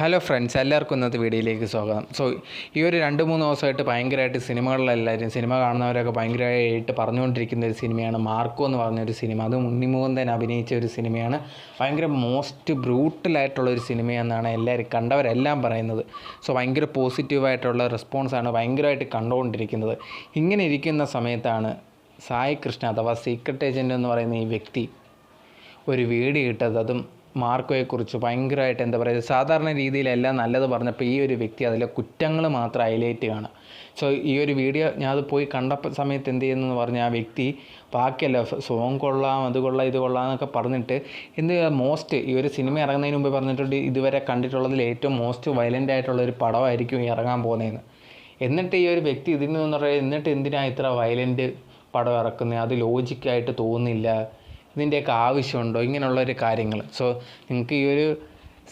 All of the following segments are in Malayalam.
ഹലോ ഫ്രണ്ട്സ് എല്ലാവർക്കും ഇന്നത്തെ വീഡിയോയിലേക്ക് സ്വാഗതം. സോ ഈ ഒരു രണ്ട് മൂന്ന് ദിവസമായിട്ട് ഭയങ്കരമായിട്ട് സിനിമകളിലെല്ലാവരും സിനിമ കാണുന്നവരൊക്കെ ഭയങ്കരമായിട്ട് പറഞ്ഞുകൊണ്ടിരിക്കുന്ന ഒരു സിനിമയാണ് മാർക്കോ എന്ന് പറഞ്ഞൊരു സിനിമ. അത് ഉണ്ണിമുകുന്ദൻ അഭിനയിച്ച ഒരു സിനിമയാണ്. ഭയങ്കര മോസ്റ്റ് ബ്രൂട്ടലായിട്ടുള്ള ഒരു സിനിമയെന്നാണ് എല്ലാവരും കണ്ടവരെല്ലാം പറയുന്നത്. സോ ഭയങ്കര പോസിറ്റീവായിട്ടുള്ള റെസ്പോൺസാണ് ഭയങ്കരമായിട്ട് കണ്ടുകൊണ്ടിരിക്കുന്നത്. ഇങ്ങനെ ഇരിക്കുന്ന സമയത്താണ് സായി കൃഷ്ണ അഥവാ സീക്രട്ട് ഏജന്റ് എന്ന് പറയുന്ന ഈ വ്യക്തി ഒരു വീഡിയോ ഇട്ടത്. അതും മാർക്കോയെക്കുറിച്ച് ഭയങ്കരമായിട്ട് എന്താ പറയുക സാധാരണ രീതിയിലെല്ലാം നല്ലത് പറഞ്ഞപ്പോൾ ഈ ഒരു വ്യക്തി അതിലെ കുറ്റങ്ങൾ മാത്രം ഹൈലൈറ്റ് കാണാം സോ ഈ ഒരു വീഡിയോ ഞാൻ അത് പോയി കണ്ട സമയത്ത് എന്ത് ചെയ്യുന്നതെന്ന് പറഞ്ഞാൽ ആ വ്യക്തി ബാക്കിയല്ല സോങ് കൊള്ളാം അത് കൊള്ളാം ഇത് കൊള്ളാം എന്നൊക്കെ പറഞ്ഞിട്ട് എന്ത് മോസ്റ്റ് ഈ ഒരു സിനിമ ഇറങ്ങുന്നതിന് മുമ്പ് പറഞ്ഞിട്ടുണ്ട് ഇതുവരെ കണ്ടിട്ടുള്ളതിൽ ഏറ്റവും മോസ്റ്റ് വയലന്റ് ആയിട്ടുള്ള ഒരു പടമായിരിക്കും ഇറങ്ങാൻ പോകുന്നതെന്ന്. എന്നിട്ട് ഈ ഒരു വ്യക്തി ഇതിൽ നിന്ന് പറയുക എന്നിട്ട് എന്തിനാണ് ഇത്ര വയലന്റ് പടം ഇറക്കുന്നത്? അത് ലോജിക്കായിട്ട് തോന്നുന്നില്ല. ഇതിന്റെയൊക്കെ ആവശ്യമുണ്ടോ? ഇങ്ങനെയുള്ളൊരു കാര്യങ്ങൾ. സോ നിങ്ങൾക്ക് ഈ ഒരു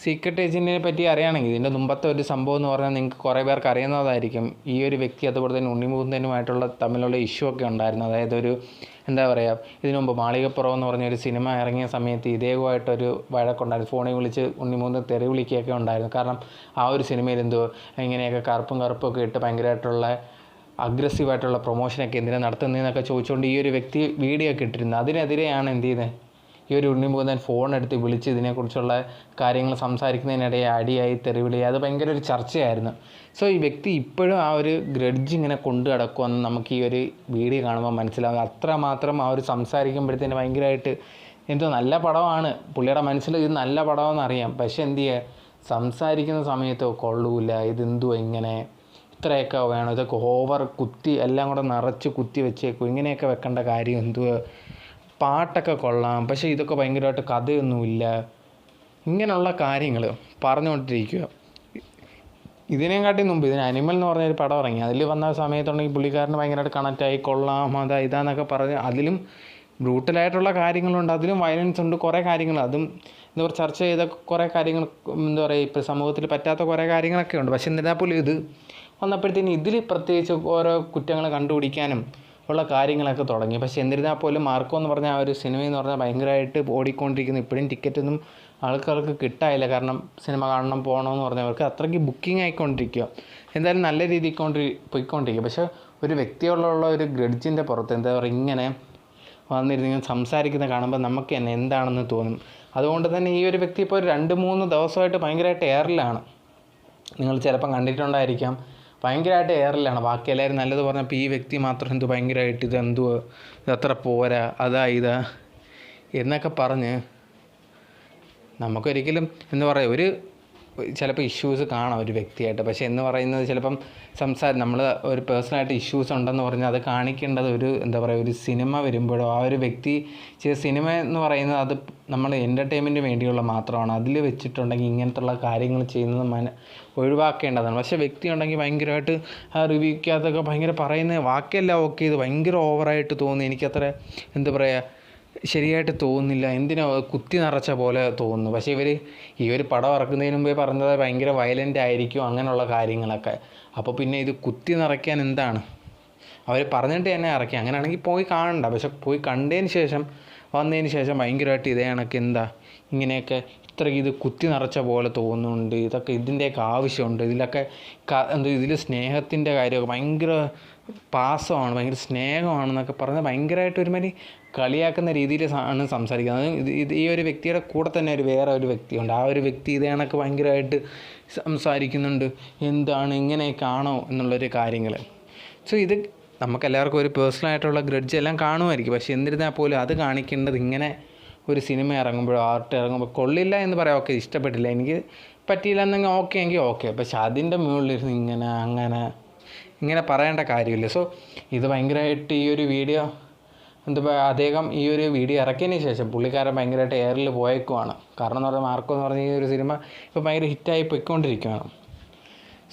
സീക്രട്ട് ഏജന്റിനെ പറ്റി അറിയുകയാണെങ്കിൽ ഇതിന്റെ മുമ്പത്തെ ഒരു സംഭവം എന്ന് പറഞ്ഞാൽ നിങ്ങൾക്ക് കുറേ പേർക്ക് അറിയുന്നതായിരിക്കും. ഈ ഒരു വ്യക്തി അതുപോലെ തന്നെ ഉണ്ണിമുകുന്ദനുമായിട്ടുള്ള തമ്മിലുള്ള ഇഷ്യൂ ഒക്കെ ഉണ്ടായിരുന്നു. അതായത് ഒരു എന്താ പറയുക ഇതിനു മുമ്പ് മാളികപ്പുറം എന്ന് പറഞ്ഞൊരു സിനിമ ഇറങ്ങിയ സമയത്ത് ഇതേമായിട്ടൊരു വഴക്കുണ്ടായിരുന്നു. ഫോണിൽ വിളിച്ച് ഉണ്ണിമുകുന്ദൻ തെറി വിളിക്കുകയൊക്കെ ഉണ്ടായിരുന്നു. കാരണം ആ ഒരു സിനിമയിൽ എന്തോ ഇങ്ങനെയൊക്കെ കറുപ്പും കറുപ്പും ഒക്കെ ഇട്ട് ഭയങ്കരമായിട്ടുള്ള അഗ്രസീവായിട്ടുള്ള പ്രൊമോഷനൊക്കെ എന്തിനാണ് നടത്തുന്നതെന്നൊക്കെ ചോദിച്ചുകൊണ്ട് ഈ ഒരു വ്യക്തി വീഡിയോ ഒക്കെ ഇട്ടിരുന്നത് അതിനെതിരെയാണ് എന്ത് ചെയ്യുന്നത് ഈ ഒരു ഉണ്ണിമുകുന്ദൻ ഫോൺ എടുത്ത് വിളിച്ച് ഇതിനെക്കുറിച്ചുള്ള കാര്യങ്ങൾ സംസാരിക്കുന്നതിനിടയിൽ അടിയായി തെറിവിളി അത് ഭയങ്കര ഒരു ചർച്ചയായിരുന്നു. സോ ഈ വ്യക്തി ഇപ്പോഴും ആ ഒരു ഗ്രഡ്ജ് ഇങ്ങനെ കൊണ്ടു കിടക്കുമെന്ന് നമുക്ക് ഈ ഒരു വീഡിയോ കാണുമ്പോൾ മനസ്സിലാവും. അത്രമാത്രം ആ ഒരു സംസാരിക്കുമ്പോഴത്തേന് ഭയങ്കരമായിട്ട് എന്തോ നല്ല പടമാണ്. പുള്ളിയുടെ മനസ്സിൽ ഇത് നല്ല പടമെന്ന് അറിയാം പക്ഷെ എന്ത് ചെയ്യുക സംസാരിക്കുന്ന സമയത്തോ കൊള്ളൂല ഇതെന്തുവാ ഇങ്ങനെ? ഇത്രയൊക്കെ വേണം. ഇതൊക്കെ ഓവർ കുത്തി എല്ലാം കൂടെ നിറച്ച് കുത്തി വെച്ചേക്കും. ഇങ്ങനെയൊക്കെ വെക്കേണ്ട കാര്യം എന്തുവാ? പാട്ടൊക്കെ കൊള്ളാം. പക്ഷേ ഇതൊക്കെ ഭയങ്കരമായിട്ട് കഥയൊന്നുമില്ല. ഇങ്ങനെയുള്ള കാര്യങ്ങൾ പറഞ്ഞുകൊണ്ടിരിക്കുക. ഇതിനെക്കാട്ടി മുമ്പ് ഇതിന് അനിമൽ എന്ന് പറഞ്ഞൊരു പടം ഇറങ്ങി. അതിൽ വന്ന സമയത്തുണ്ടെങ്കിൽ പുള്ളിക്കാരന് ഭയങ്കരമായിട്ട് കണക്റ്റായി കൊള്ളാം അതാ ഇതാന്നൊക്കെ പറഞ്ഞ് അതിലും ബ്രൂട്ടലായിട്ടുള്ള കാര്യങ്ങളുണ്ട്. അതിലും വയലൻസ് ഉണ്ട്. കുറേ കാര്യങ്ങൾ. അതും എന്താ പറയുക ചർച്ച ചെയ്ത കുറേ കാര്യങ്ങൾ എന്താ പറയുക ഇപ്പോൾ സമൂഹത്തിൽ പറ്റാത്ത കുറേ കാര്യങ്ങളൊക്കെ ഉണ്ട്. പക്ഷെ എന്നിരുന്നാൽ പോലും ഇത് വന്നപ്പോഴത്തേന് ഇതിൽ പ്രത്യേകിച്ച് ഓരോ കുറ്റങ്ങൾ കണ്ടുപിടിക്കാനും ഉള്ള കാര്യങ്ങളൊക്കെ തുടങ്ങി. പക്ഷെ എന്നിരുന്നാൽ പോലും മാർക്കോ എന്ന് പറഞ്ഞ ആ ഒരു സിനിമ എന്ന് പറഞ്ഞാൽ ഭയങ്കരമായിട്ട് ഓടിക്കൊണ്ടിരിക്കുന്നു. ഇപ്പോഴും ടിക്കറ്റൊന്നും ആൾക്കാർക്ക് കിട്ടായില്ല കാരണം സിനിമ കാണണം പോകണമെന്ന് പറഞ്ഞവർക്ക് അത്രയ്ക്ക് ബുക്കിംഗ് ആയിക്കൊണ്ടിരിക്കുക എന്തായാലും നല്ല രീതിയിൽ കൊണ്ട് പോയിക്കൊണ്ടിരിക്കുക പക്ഷേ ഒരു വ്യക്തിയോടുള്ള ഒരു ഗ്രഡ്ജിന്റെ പുറത്ത് എന്താ പറയുക ഇങ്ങനെ വന്നിരുന്ന് സംസാരിക്കുന്ന കാണുമ്പോൾ നമുക്ക് തന്നെ എന്താണെന്ന് തോന്നും. അതുകൊണ്ട് തന്നെ ഈ ഒരു വ്യക്തി ഇപ്പോൾ ഒരു രണ്ട് മൂന്ന് ദിവസമായിട്ട് ഭയങ്കരമായിട്ട് എയറിലാണ്. നിങ്ങൾ ചിലപ്പം കണ്ടിട്ടുണ്ടായിരിക്കാം. ഭയങ്കരമായിട്ട് എയറിലാണ്. ബാക്കി എല്ലാവരും നല്ലത് പറഞ്ഞപ്പോൾ ഈ വ്യക്തി മാത്രം എന്ത് ഭയങ്കരമായിട്ട് ഇത് എന്തോ ഇതത്ര പോരാ? അതാ ഇതാ? എന്നൊക്കെ പറഞ്ഞ് നമുക്കൊരിക്കലും എന്താ പറയുക ഒരു ചിലപ്പോൾ ഇഷ്യൂസ് കാണാം ഒരു വ്യക്തിയായിട്ട്. പക്ഷേ എന്ന് പറയുന്നത് ചിലപ്പം സംസാരം നമ്മൾ ഒരു പേഴ്സണലായിട്ട് ഇഷ്യൂസ് ഉണ്ടെന്ന് പറഞ്ഞാൽ അത് കാണിക്കേണ്ടത് ഒരു എന്താ പറയുക ഒരു സിനിമ വരുമ്പോഴോ ആ ഒരു വ്യക്തി ചെയ്ത സിനിമ എന്ന് പറയുന്നത് അത് നമ്മൾ എന്റർടൈൻമെന്റിന് വേണ്ടിയുള്ള മാത്രമാണ്. അതിൽ വെച്ചിട്ടുണ്ടെങ്കിൽ ഇങ്ങനത്തുള്ള കാര്യങ്ങൾ ചെയ്യുന്നത് മന ഒഴിവാക്കേണ്ടതാണ്. പക്ഷേ വ്യക്തി ഉണ്ടെങ്കിൽ ഭയങ്കരമായിട്ട് ആ റിവ്യൂക്കകത്തൊക്കെ ഭയങ്കര പറയുന്ന വാക്കെല്ലാം ഓക്കെ ഇത് ഭയങ്കര ഓവറായിട്ട് തോന്നി എനിക്കത്ര എന്താ പറയുക ശരിയായിട്ട് തോന്നുന്നില്ല. എന്തിനാ കുത്തി നിറച്ച പോലെ തോന്നുന്നു. പക്ഷേ ഇവർ ഈ ഒരു പടം ഇറക്കുന്നതിന് മുമ്പേ പറഞ്ഞത് ഭയങ്കര വയലന്റ് ആയിരിക്കും അങ്ങനെയുള്ള കാര്യങ്ങളൊക്കെ. അപ്പോൾ പിന്നെ ഇത് കുത്തി നിറയ്ക്കാൻ എന്താണ്? അവർ പറഞ്ഞിട്ട് തന്നെ ഇറക്കി. അങ്ങനെയാണെങ്കിൽ പോയി കാണണ്ട. പക്ഷെ പോയി കണ്ടതിന് ശേഷം വന്നതിന് ശേഷം ഭയങ്കരമായിട്ട് ഇതേ കണക്ക് എന്താ? ഇങ്ങനെയൊക്കെ ഇത്രയ്ക്ക് ഇത് കുത്തി നിറച്ച പോലെ തോന്നുന്നുണ്ട്. ഇതൊക്കെ ഇതിന്റെയൊക്കെ ആവശ്യമുണ്ട്. ഇതിലൊക്കെ എന്താ ഇതിൽ സ്നേഹത്തിന്റെ കാര്യമൊക്കെ ഭയങ്കര പാസമാണ് ഭയങ്കര സ്നേഹമാണെന്നൊക്കെ പറഞ്ഞ് ഭയങ്കരമായിട്ട് ഒരുമാതിരി കളിയാക്കുന്ന രീതിയിൽ ആണ് സംസാരിക്കുന്നത്. ഇത് ഇത് ഈ ഒരു വ്യക്തിയുടെ കൂടെ തന്നെ ഒരു വേറെ ഒരു വ്യക്തിയുണ്ട്. ആ ഒരു വ്യക്തി ഇതേ ഭയങ്കരമായിട്ട് സംസാരിക്കുന്നുണ്ട്. എന്താണ് ഇങ്ങനെയൊക്കെ ആണോ എന്നുള്ളൊരു കാര്യങ്ങൾ സോ ഇത് നമുക്കെല്ലാവർക്കും ഒരു പേഴ്സണലായിട്ടുള്ള ഗ്രഡ്ജ് എല്ലാം കാണുമായിരിക്കും. പക്ഷേ എന്നിരുന്നാൽ പോലും അത് കാണിക്കേണ്ടത് ഇങ്ങനെ ഒരു സിനിമ ഇറങ്ങുമ്പോഴോ ആർട്ട് ഇറങ്ങുമ്പോൾ കൊള്ളില്ല എന്ന് പറയാം. ഓക്കെ ഇഷ്ടപ്പെട്ടില്ല. എനിക്ക് പറ്റിയില്ല എന്നെങ്കിൽ ഓക്കെ എങ്കിൽ ഓക്കെ. പക്ഷെ അതിന്റെ മുകളിലിരുന്ന് ഇങ്ങനെ അങ്ങനെ ഇങ്ങനെ പറയേണ്ട കാര്യമില്ല. സോ ഇത് ഭയങ്കരമായിട്ട് ഈ ഒരു വീഡിയോ എന്താ അദ്ദേഹം ഈ ഒരു വീഡിയോ ഇറക്കിയതിന് ശേഷം പുള്ളിക്കാരൻ ഭയങ്കരമായിട്ട് എയറിൽ പോയേക്കുവാണ്. കാരണം എന്ന് പറഞ്ഞാൽ മാർക്കോ എന്ന് പറഞ്ഞ ഈ ഒരു സിനിമ ഇപ്പോൾ ഭയങ്കര ഹിറ്റായി പോയിക്കൊണ്ടിരിക്കുകയാണ്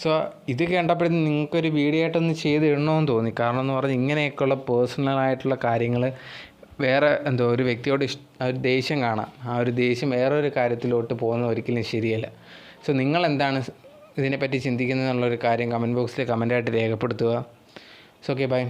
സോ ഇത് കണ്ടപ്പോഴത്തേക്കും നിങ്ങൾക്കൊരു വീഡിയോ ആയിട്ടൊന്ന് ചെയ്ത് ഇടണമെന്ന് തോന്നി. കാരണം എന്ന് പറഞ്ഞാൽ ഇങ്ങനെയൊക്കെയുള്ള പേഴ്സണലായിട്ടുള്ള കാര്യങ്ങൾ വേറെ എന്തോ ഒരു വ്യക്തിയോട് ഇഷ്ട ഒരു ദേഷ്യം കാണാം. ആ ഒരു ദേഷ്യം വേറൊരു കാര്യത്തിലോട്ട് പോകുന്ന ഒരിക്കലും ശരിയല്ല. സോ നിങ്ങൾ എന്താണ് ഇതിനെപ്പറ്റി ചിന്തിക്കുന്നതെന്നുള്ളൊരു കാര്യം കമന്റ് ബോക്സിൽ കമന്റായിട്ട് രേഖപ്പെടുത്തുക. So okay bye